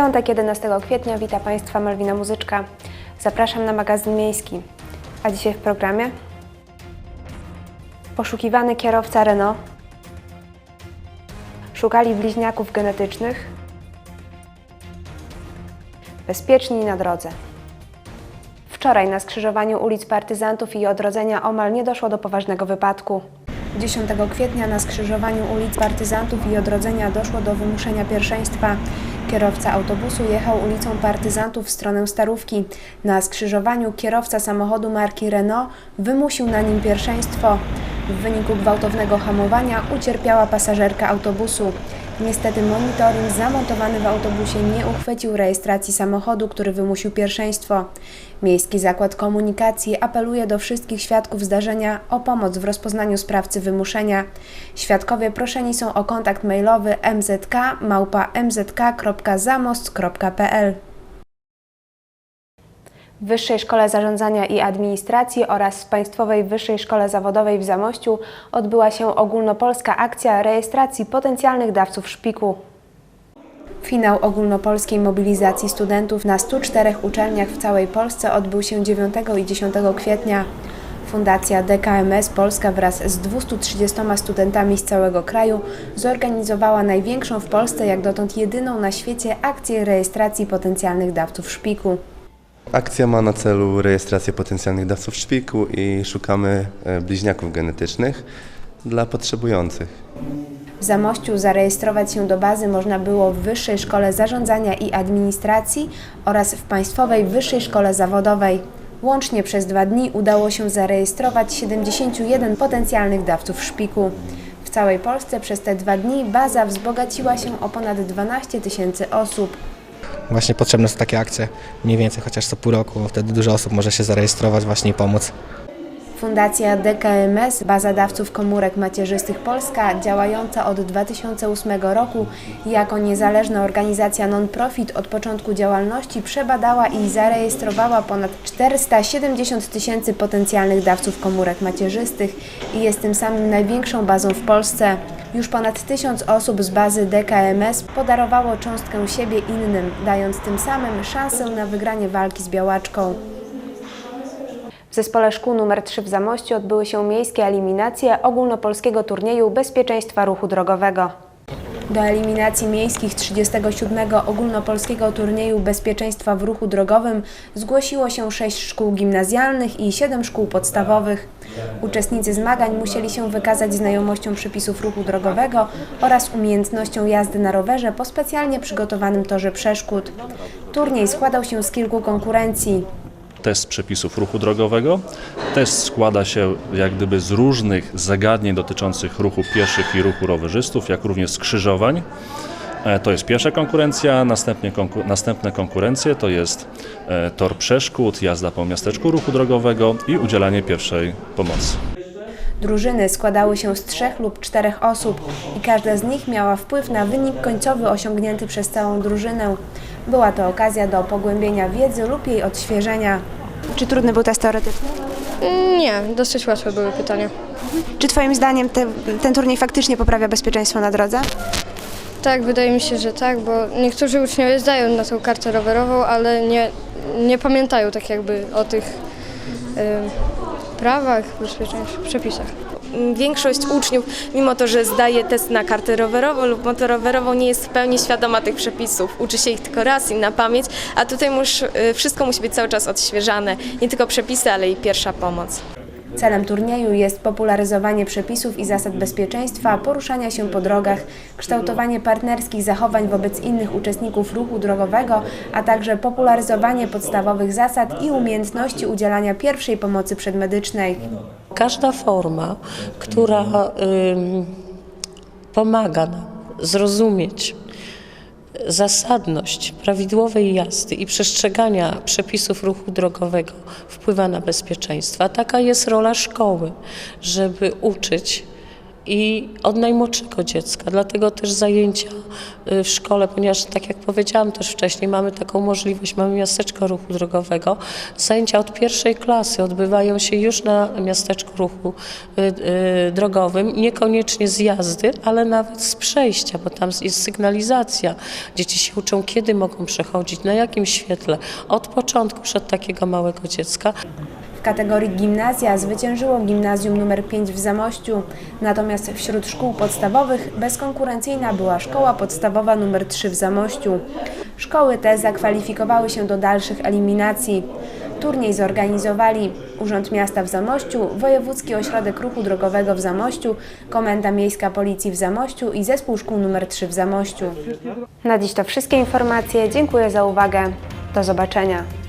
Piątek 11 kwietnia wita Państwa Malwina Muzyczka. Zapraszam na magazyn miejski. A dzisiaj w programie poszukiwany kierowca Renault, szukali bliźniaków genetycznych, bezpieczni na drodze. Wczoraj na skrzyżowaniu ulic Partyzantów i Odrodzenia omal nie doszło do poważnego wypadku. 10 kwietnia na skrzyżowaniu ulic Partyzantów i Odrodzenia doszło do wymuszenia pierwszeństwa. Kierowca autobusu jechał ulicą Partyzantów w stronę Starówki. Na skrzyżowaniu kierowca samochodu marki Renault wymusił na nim pierwszeństwo. W wyniku gwałtownego hamowania ucierpiała pasażerka autobusu. Niestety monitoring zamontowany w autobusie nie uchwycił rejestracji samochodu, który wymusił pierwszeństwo. Miejski Zakład Komunikacji apeluje do wszystkich świadków zdarzenia o pomoc w rozpoznaniu sprawcy wymuszenia. Świadkowie proszeni są o kontakt mailowy mzk Wyższej Szkole Zarządzania i Administracji oraz w Państwowej Wyższej Szkole Zawodowej w Zamościu odbyła się ogólnopolska akcja rejestracji potencjalnych dawców szpiku. Finał ogólnopolskiej mobilizacji studentów na 104 uczelniach w całej Polsce odbył się 9 i 10 kwietnia. Fundacja DKMS Polska wraz z 230 studentami z całego kraju zorganizowała największą w Polsce, jak dotąd jedyną na świecie, akcję rejestracji potencjalnych dawców szpiku. Akcja ma na celu rejestrację potencjalnych dawców szpiku i szukamy e, bliźniaków genetycznych dla potrzebujących. W Zamościu zarejestrować się do bazy można było w Wyższej Szkole Zarządzania i Administracji oraz w Państwowej Wyższej Szkole Zawodowej. Łącznie przez dwa dni udało się zarejestrować 71 potencjalnych dawców szpiku. W całej Polsce przez te dwa dni baza wzbogaciła się o ponad 12 tysięcy osób. Właśnie potrzebne są takie akcje, mniej więcej chociaż co pół roku, wtedy dużo osób może się zarejestrować właśnie i pomóc. Fundacja DKMS, baza dawców komórek macierzystych Polska, działająca od 2008 roku jako niezależna organizacja non-profit od początku działalności przebadała i zarejestrowała ponad 470 tysięcy potencjalnych dawców komórek macierzystych i jest tym samym największą bazą w Polsce. Już ponad tysiąc osób z bazy DKMS podarowało cząstkę siebie innym, dając tym samym szansę na wygranie walki z białaczką. W zespole szkół nr 3 w Zamościu odbyły się miejskie eliminacje ogólnopolskiego turnieju bezpieczeństwa ruchu drogowego. Do eliminacji miejskich 37 ogólnopolskiego turnieju bezpieczeństwa w ruchu drogowym zgłosiło się 6 szkół gimnazjalnych i 7 szkół podstawowych. Uczestnicy zmagań musieli się wykazać znajomością przepisów ruchu drogowego oraz umiejętnością jazdy na rowerze po specjalnie przygotowanym torze przeszkód. Turniej składał się z kilku konkurencji. Test przepisów ruchu drogowego. Test składa się jak gdyby z różnych zagadnień dotyczących ruchu pieszych i ruchu rowerzystów, jak również skrzyżowań. E, To jest pierwsza konkurencja, następnie konku- następne konkurencje to jest e, tor przeszkód, jazda po miasteczku ruchu drogowego i udzielanie pierwszej pomocy. Drużyny składały się z trzech lub czterech osób i każda z nich miała wpływ na wynik końcowy osiągnięty przez całą drużynę. Była to okazja do pogłębienia wiedzy lub jej odświeżenia. Czy trudny był test teoretyczny? Nie, dosyć łatwe były pytania. Czy Twoim zdaniem te, ten turniej faktycznie poprawia bezpieczeństwo na drodze? Tak, wydaje mi się, że tak, bo niektórzy uczniowie zdają na tą kartę rowerową, ale nie, nie pamiętają tak jakby o tych y, prawach, przepisach. Większość uczniów, mimo to, że zdaje test na kartę rowerową lub motorowerową, nie jest w pełni świadoma tych przepisów. Uczy się ich tylko raz i na pamięć, a tutaj mus, wszystko musi być cały czas odświeżane. Nie tylko przepisy, ale i pierwsza pomoc. Celem turnieju jest popularyzowanie przepisów i zasad bezpieczeństwa, poruszania się po drogach, kształtowanie partnerskich zachowań wobec innych uczestników ruchu drogowego, a także popularyzowanie podstawowych zasad i umiejętności udzielania pierwszej pomocy przedmedycznej. Każda forma, która pomaga nam zrozumieć zasadność prawidłowej jazdy i przestrzegania przepisów ruchu drogowego wpływa na bezpieczeństwo. A Taka jest rola szkoły, żeby uczyć i od najmłodszego dziecka. Dlatego też zajęcia y, w szkole, ponieważ tak jak powiedziałam też wcześniej, mamy taką możliwość, mamy miasteczko ruchu drogowego. Zajęcia od pierwszej klasy odbywają się już na miasteczku ruchu y, y, drogowym, niekoniecznie z jazdy, ale nawet z przejścia, bo tam jest sygnalizacja. Dzieci się uczą, kiedy mogą przechodzić, na jakim świetle. Od początku, przed takiego małego dziecka. W kategorii gimnazja zwyciężyło gimnazjum nr 5 w Zamościu, natomiast wśród szkół podstawowych bezkonkurencyjna była szkoła podstawowa nr 3 w Zamościu. Szkoły te zakwalifikowały się do dalszych eliminacji. Turniej zorganizowali Urząd Miasta w Zamościu, Wojewódzki Ośrodek Ruchu Drogowego w Zamościu, Komenda Miejska Policji w Zamościu i Zespół Szkół nr 3 w Zamościu. Na dziś to wszystkie informacje. Dziękuję za uwagę. Do zobaczenia.